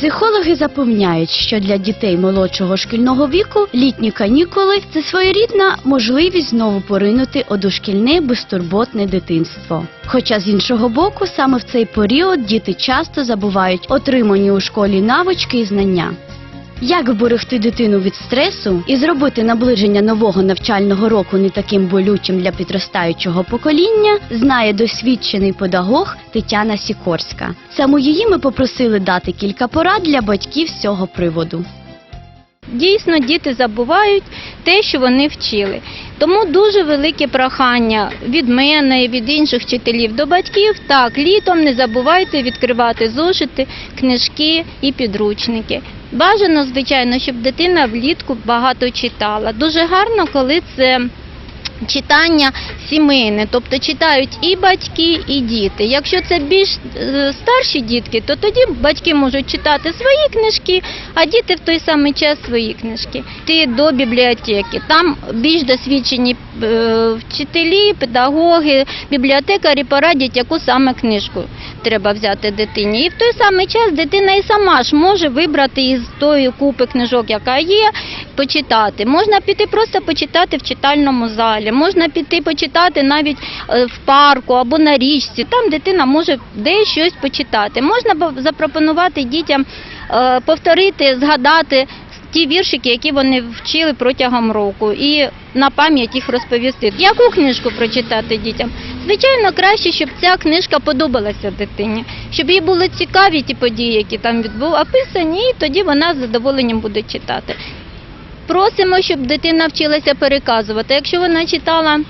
Психологи запевняють, що для дітей молодшого шкільного віку літні канікули це своєрідна можливість знову поринути у дошкільне безтурботне дитинство. Хоча з іншого боку, саме в цей період діти часто забувають отримані у школі навички і знання. Як вберегти дитину від стресу і зробити наближення нового навчального року не таким болючим для підростаючого покоління, знає досвідчений педагог Тетяна Сікорська. Саме її ми попросили дати кілька порад для батьків з цього приводу. Дійсно, діти забувають те, що вони вчили. Тому дуже велике прохання від мене і від інших вчителів до батьків. Так, літом не забувайте відкривати зошити, книжки і підручники. Бажано, звичайно, щоб дитина влітку багато читала. Дуже гарно, коли це читання сімейне, тобто читають і батьки, і діти. Якщо це більш е, старші дітки, то тоді батьки можуть читати свої книжки, а діти в той самий час свої книжки. Ти до бібліотеки. Там більш досвідчені е, вчителі, педагоги, бібліотекарі порадять, яку саме книжку треба взяти дитині. І в той самий час дитина і сама ж може вибрати із тої купи книжок, яка є, почитати. Можна піти просто почитати в читальному залі, можна піти почитати навіть е, в парку або на річці. Там дитина може де щось почитати. Можна запропонувати дітям е, повторити, згадати ті віршики, які вони вчили протягом року, і на пам'ять їх розповісти. Яку книжку прочитати дітям? Звичайно, краще, щоб ця книжка подобалася дитині, щоб їй були цікаві ті події, які там відбув, описані, і тоді вона з задоволенням буде читати. Просимо, щоб дитина вчилася переказувати. Якщо вона читала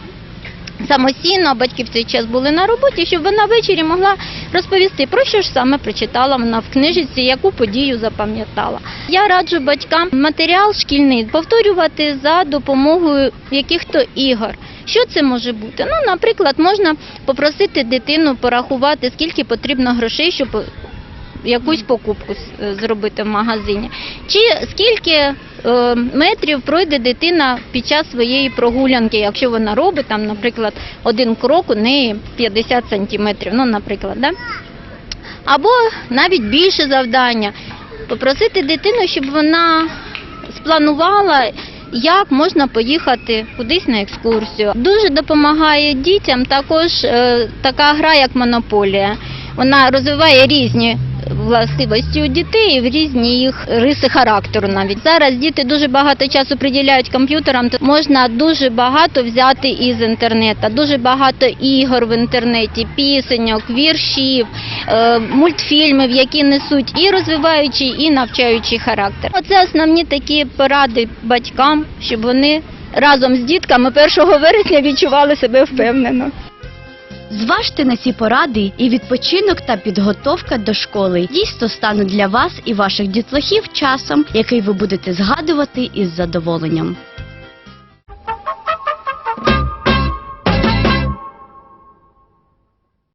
самостійно, батьки в цей час були на роботі, щоб вона ввечері могла розповісти, про що ж саме прочитала вона в книжці, яку подію запам'ятала. Я раджу батькам матеріал шкільний повторювати за допомогою яких-то ігор. Що це може бути? Ну, наприклад, можна попросити дитину порахувати, скільки потрібно грошей, щоб якусь покупку е, зробити в магазині. Чи скільки метрів пройде дитина під час своєї прогулянки, якщо вона робить там, наприклад, один крок у неї 50 сантиметрів, ну, наприклад, да? або навіть більше завдання. Попросити дитину, щоб вона спланувала, як можна поїхати кудись на екскурсію. Дуже допомагає дітям також е, така гра, як монополія. Вона розвиває різні властивості у дітей, в різні їх риси характеру навіть. Зараз діти дуже багато часу приділяють комп'ютерам, то можна дуже багато взяти із інтернету, дуже багато ігор в інтернеті, пісеньок, віршів, е, мультфільмів, які несуть і розвиваючий, і навчаючий характер. Оце основні такі поради батькам, щоб вони разом з дітками 1 вересня відчували себе впевнено. Зважте на ці поради, і відпочинок та підготовка до школи дійсно стануть для вас і ваших дітлахів часом, який ви будете згадувати із задоволенням.